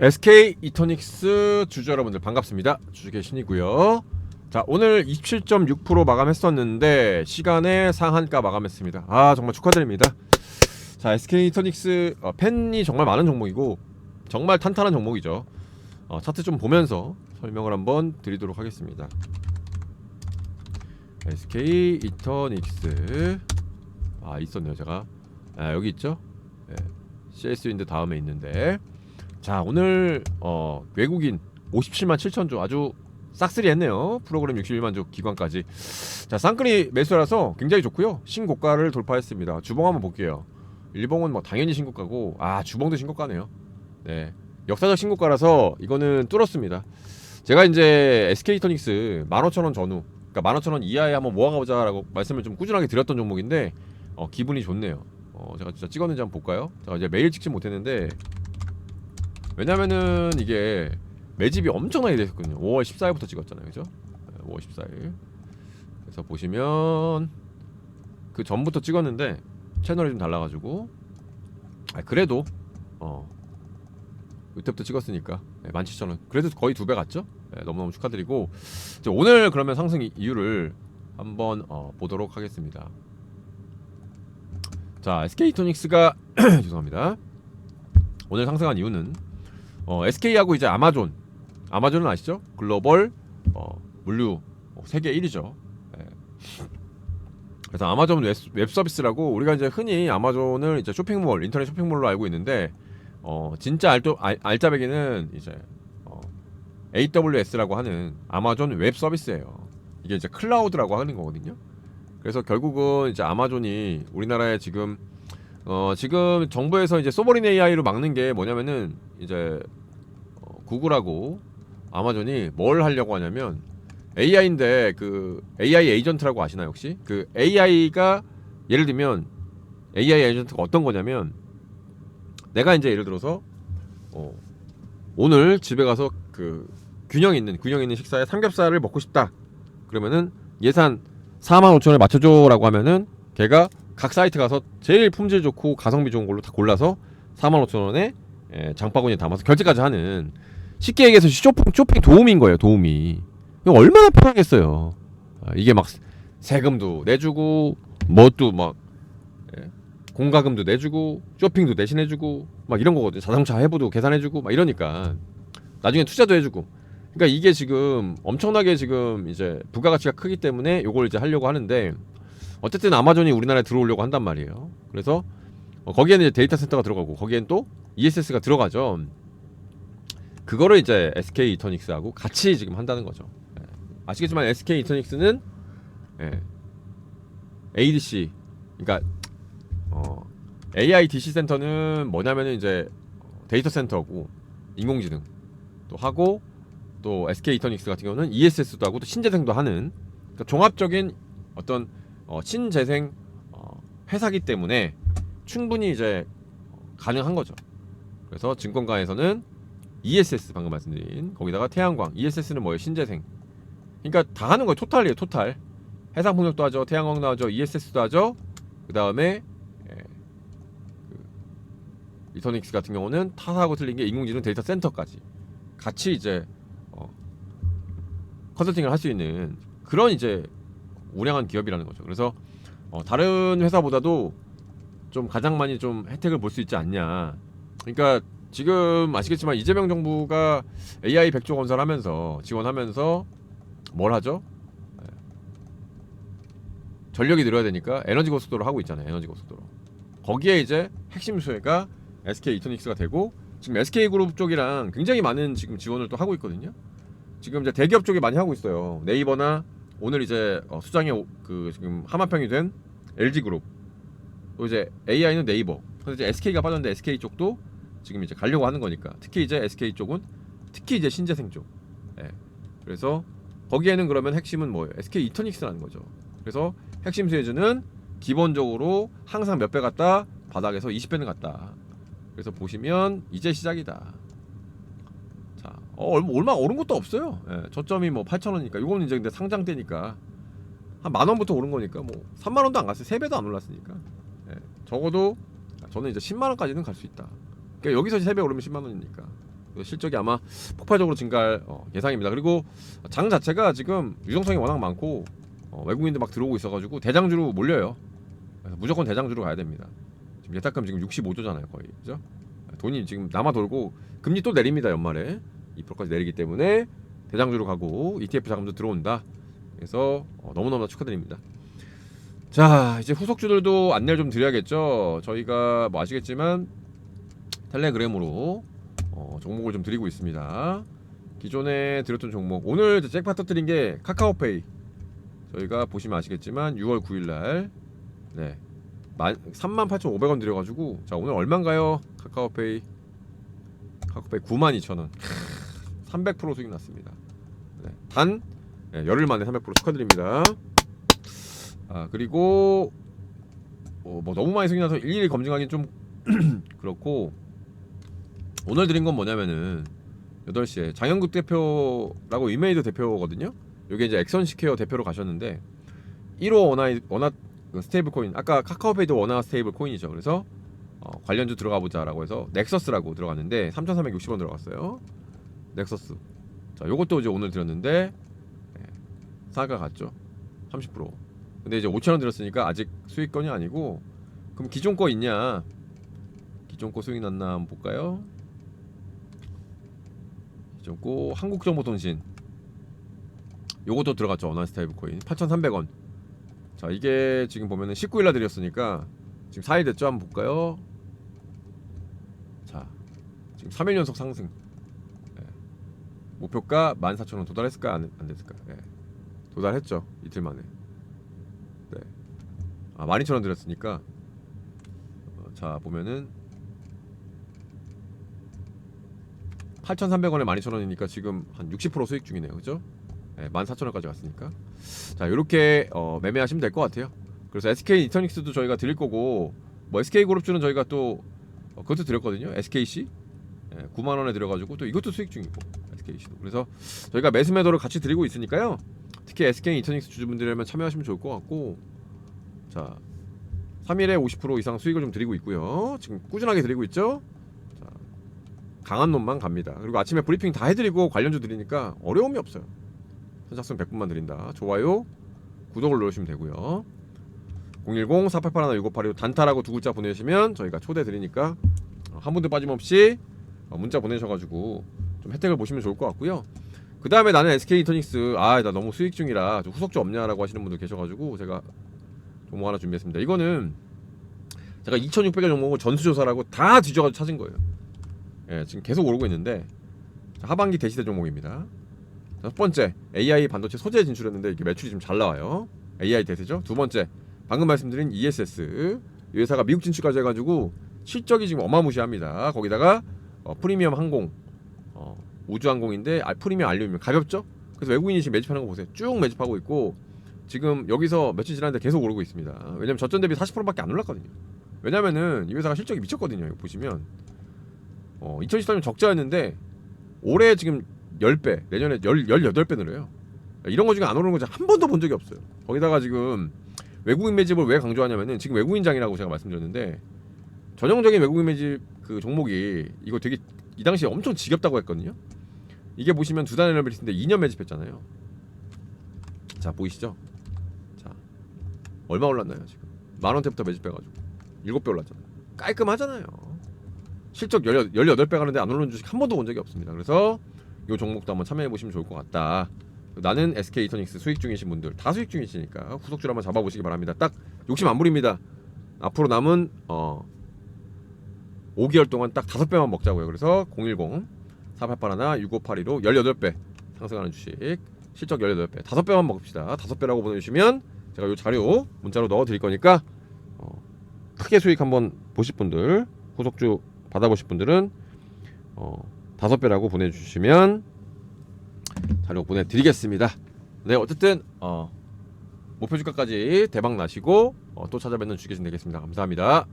SK 이토닉스 주주 여러분들 반갑습니다. 주주계 신이고요. 자 오늘 27.6% 마감했었는데 시간에 상한가 마감했습니다. 아 정말 축하드립니다. 자 SK 이토닉스 어, 팬이 정말 많은 종목이고 정말 탄탄한 종목이죠. 어, 차트 좀 보면서 설명을 한번 드리도록 하겠습니다. SK 이터닉스 아 있었네요 제가 아, 여기 있죠 네. CS인데 다음에 있는데 자 오늘 어 외국인 57만 7천 주 아주 싹쓸이 했네요. 프로그램 61만 주 기관까지. 자 쌍끌이 매수라서 굉장히 좋고요. 신고가를 돌파했습니다. 주봉 한번 볼게요. 일봉은 뭐 당연히 신고가고 아 주봉도 신고가네요. 네. 역사적 신고가라서 이거는 뚫었습니다. 제가 이제 SK토닉스 15,000원 전후 그러니까 15,000원 이하에 한번 모아가보자라고 말씀을 좀 꾸준하게 드렸던 종목인데 어, 기분이 좋네요. 어, 제가 진짜 찍었는지 한번 볼까요? 제가 이제 매일 찍지 못했는데 왜냐면은 이게 매집이 엄청나게 됐었거든요. 5월 14일부터 찍었잖아요, 그죠? 네, 5월 14일. 그래서 보시면 그 전부터 찍었는데 채널이 좀 달라가지고 아, 그래도 어 이때부터 찍었으니까 네, 17,000원. 그래도 거의 두 배 갔죠? 네, 너무너무 축하드리고 오늘 그러면 상승 이- 이유를 한번 어, 보도록 하겠습니다. 자, SK토닉스가 죄송합니다. 오늘 상승한 이유는 어, SK하고 이제 아마존, 아마존은 아시죠? 글로벌 어, 물류 어, 세계 1위죠. 그래서 아마존 웹, 웹 서비스라고 우리가 이제 흔히 아마존을 이제 쇼핑몰, 인터넷 쇼핑몰로 알고 있는데 어, 진짜 알도, 알, 알짜배기는 이제 어, AWS라고 하는 아마존 웹 서비스예요. 이게 이제 클라우드라고 하는 거거든요. 그래서 결국은 이제 아마존이 우리나라에 지금 어 지금 정부에서 이제 소버린 AI로 막는 게 뭐냐면은 이제 어, 구글하고 아마존이 뭘 하려고 하냐면 AI인데 그 AI 에이전트라고 아시나요 혹시? 그 AI가 예를 들면 AI 에이전트가 어떤 거냐면 내가 이제 예를 들어서 어 오늘 집에 가서 그 균형 있는 균형 있는 식사에 삼겹살을 먹고 싶다. 그러면은 예산 4만 5천원에 맞춰줘라고 하면은 걔가 각 사이트 가서 제일 품질 좋고 가성비 좋은 걸로 다 골라서 4만 5천원에 장바구니에 담아서 결제까지 하는 쉽게 얘기해서 쇼핑, 쇼핑 도움인 거예요 이거 얼마나 편하겠어요. 아, 이게 막 세금도 내주고 뭣도 막 예, 공과금도 내주고 쇼핑도 대신해주고 막 이런 거거든요. 자동차 해부도 계산해주고 막 이러니까 나중에 투자도 해주고. 그러니까 이게 지금 엄청나게 지금 이제 부가가치가 크기 때문에 요걸 이제 하려고 하는데 어쨌든 아마존이 우리나라에 들어오려고 한단 말이에요. 그래서 어, 거기에는 이제 데이터 센터가 들어가고 거기엔 또 ESS가 들어가죠. 그거를 이제 SK 이터닉스하고 같이 지금 한다는 거죠. 예. 아시겠지만 SK 이터닉스는 예, ADC 그러니까 어, AI DC 센터는 뭐냐면은 이제 데이터 센터고 인공지능 또 하고 또 SK 이터닉스 같은 경우는 ESS도 하고 또 신재생도 하는 그러니까 종합적인 어떤 어, 신재생 어, 회사기 때문에 충분히 이제 가능한 거죠. 그래서 증권가에서는 ESS 방금 말씀드린 거기다가 태양광 ESS는 뭐예요? 신재생. 그러니까 다 하는 거예요. 토탈이에요. 토탈. 해상풍력도 하죠. 태양광도 하죠. ESS도 하죠. 그 다음에 예, 그 이터닉스 같은 경우는 타사하고 틀린 게 인공지능 데이터 센터까지 같이 이제 어, 컨설팅을 할 수 있는 그런 이제 우량한 기업이라는 거죠. 그래서 어, 다른 회사보다도 좀 가장 많이 좀 혜택을 볼 수 있지 않냐. 그러니까 지금 아시겠지만 이재명 정부가 AI 100조 건설하면서 지원하면서 뭘 하죠? 예. 전력이 늘어야 되니까 에너지 고속도로 하고 있잖아요. 에너지 고속도로. 거기에 이제 핵심 수혜가 SK 이토닉스가 되고 지금 SK 그룹 쪽이랑 굉장히 많은 지금 지원을 또 하고 있거든요. 지금 이제 대기업 쪽이 많이 하고 있어요. 네이버나 오늘 이제 어, 수장에 오- 그 지금 하마평이 된 LG 그룹 또 이제 AI는 네이버. 근데 이제 SK가 빠졌는데 SK 쪽도 지금 이제 가려고 하는 거니까 특히 이제 SK 쪽은 특히 이제 신재생 쪽. 예. 그래서 거기에는 그러면 핵심은 뭐예요? SK 이터닉스라는 거죠. 그래서 핵심 수혜주는 기본적으로 항상 몇 배 갔다 바닥에서 20배는 갔다. 그래서 보시면 이제 시작이다. 자, 어, 얼마, 오른 것도 없어요. 예, 저점이 뭐 8,000원이니까. 이거는 이제 근데 상장 때니까 한 만 원부터 오른 거니까 뭐 3만 원도 안 갔어요. 3배도 안 올랐으니까. 예, 적어도 저는 이제 10만 원까지는 갈 수 있다. 그러니까 여기서 3배 오르면 10만 원이니까. 그 실적이 아마 폭발적으로 증가할 어, 예상입니다. 그리고 장 자체가 지금 유동성이 워낙 많고 어, 외국인도 막 들어오고 있어가지고 대장주로 몰려요. 그래서 무조건 대장주로 가야 됩니다. 지금 예탁금 지금 65조잖아요 거의 그죠? 돈이 지금 남아 돌고 금리 또 내립니다 연말에 2%까지 내리기 때문에 대장주로 가고 ETF 자금도 들어온다. 그래서 어, 너무너무 축하드립니다. 자 이제 후속주들도 안내를 좀 드려야겠죠. 저희가 뭐 아시겠지만 텔레그램으로 어, 종목을 좀 드리고 있습니다. 기존에 드렸던 종목 오늘 잭팟 터뜨린 게 카카오페이 저희가 보시면 아시겠지만 6월 9일날 네 38,500원 드려가지고 자 오늘 얼마인가요 카카오페이 카카오페이 92,000원 300% 수익 났습니다 네, 단 네, 열흘 만에 300% 축하드립니다 아 그리고 어, 뭐 너무 많이 수익 나서 일일이 검증하기는 좀 그렇고 오늘 드린 건 뭐냐면은 8시에 장영국 대표라고 이메이드 대표거든요 요게 이제 엑선시케어 대표로 가셨는데 1호 원화 원화 그 스테이블 코인 아까 카카오페이도 원화 스테이블 코인이죠. 그래서 어, 관련주 들어가 보자라고 해서 넥서스라고 들어갔는데 3,360원 들어갔어요. 넥서스. 자, 요것도 이제 오늘 드렸는데 예, 사가 갔죠. 30%. 근데 이제 5,000원 들었으니까 아직 수익권이 아니고 그럼 기존 거 있냐? 기존 거 수익 났나 한번 볼까요? 기존 거 한국정보통신 요것도 들어갔죠. 스테이블 코인 8,300원. 자 이게 지금 보면은 19일날 드렸으니까 지금 4일 됐죠 한번 볼까요 자 지금 3일 연속 상승 예. 목표가 14,000원 도달했을까 안, 안 됐을까 예. 도달했죠. 이틀 만에. 네. 아 12,000원 드렸으니까 어, 자 보면은 8,300원에 12,000원이니까 지금 한 60% 수익 중이네요. 그죠? 네, 14,000원까지 갔으니까. 자 이렇게 어, 매매하시면 될 것 같아요. 그래서 SK 이터닉스도 저희가 드릴 거고 뭐 SK 그룹주는 저희가 또 어, 그것도 드렸거든요. SKC 예, 9만 원에 들어가지고 또 이것도 수익 중이고 SKC도 그래서 저희가 매수 매도를 같이 드리고 있으니까요. 특히 SK 이터닉스 주주분들이라면 참여하시면 좋을 것 같고 자 3일에 50% 이상 수익을 좀 드리고 있고요. 지금 꾸준하게 드리고 있죠? 자 강한 놈만 갑니다. 그리고 아침에 브리핑 다 해드리고 관련주 드리니까 어려움이 없어요. 선착순 100분만 드린다. 좋아요, 구독을 누르시면 되고요. 010-4881-6582 단타라고 두 글자 보내시면 저희가 초대 드리니까 어, 한 분도 빠짐없이 어, 문자 보내셔가지고 좀 혜택을 보시면 좋을 것 같고요. 그 다음에 나는 SK 이터닉스 아 나 너무 수익 중이라 좀 후속주 없냐라고 하시는 분들 계셔가지고 제가 종목 하나 준비했습니다. 이거는 제가 2,600개 종목을 전수조사라고 다 뒤져가지고 찾은 거예요. 예, 지금 계속 오르고 있는데 자, 하반기 대시대 종목입니다. 첫 번째 AI 반도체 소재 진출했는데 이게 매출이 좀 잘 나와요. AI 대세죠. 두 번째 방금 말씀드린 ESS 이 회사가 미국 진출까지 해가지고 실적이 지금 어마무시합니다. 거기다가 어, 프리미엄 항공 어, 우주항공인데 아, 프리미엄 알루미늄 가볍죠. 그래서 외국인이 지금 매집하는 거 보세요. 쭉 매집하고 있고 지금 여기서 며칠 지났는데 계속 오르고 있습니다. 왜냐면 저점 대비 40%밖에 안 올랐거든요. 왜냐면은 이 회사가 실적이 미쳤거든요. 보시면 어, 2013년 적자였는데 올해 지금 10배, 내년에 10, 18배 늘어요. 이런 거 중에 안 오르는 거 한 번도 본 적이 없어요. 거기다가 지금 외국인 매집을 왜 강조하냐면은 지금 외국인장이라고 제가 말씀드렸는데 전형적인 외국인 매집 그 종목이 이거 되게 이 당시에 엄청 지겹다고 했거든요. 이게 보시면 두 단의 레벨리스인데 2년 매집했잖아요. 자 보이시죠? 자 얼마 올랐나요 지금? 만 원대부터 매집해가지고 7배 올랐잖아요. 깔끔하잖아요. 실적 18, 18배 가는데 안 오르는 주식 한 번도 본 적이 없습니다. 그래서 이 종목도 한번 참여해 보시면 좋을 것 같다. 나는 SK 이터닉스 수익 중이신 분들 다 수익 중이시니까 후속줄 한번 잡아보시기 바랍니다. 딱 욕심 안 부립니다. 앞으로 남은 어 5개월 동안 딱 다섯 배만 먹자고요. 그래서 010 4881 6582로 18배 상승하는 주식 실적 18배 다섯 배만 먹읍시다. 다섯 배라고 보내주시면 제가 이 자료 문자로 넣어 드릴 거니까 어, 크게 수익 한번 보실 분들 후속주 받아보실 분들은 어, 다섯 배라고 보내주시면 자료 보내드리겠습니다. 네 어쨌든 어, 목표 주가까지 대박 나시고 어, 또 찾아뵙는 주계신 되겠습니다. 감사합니다.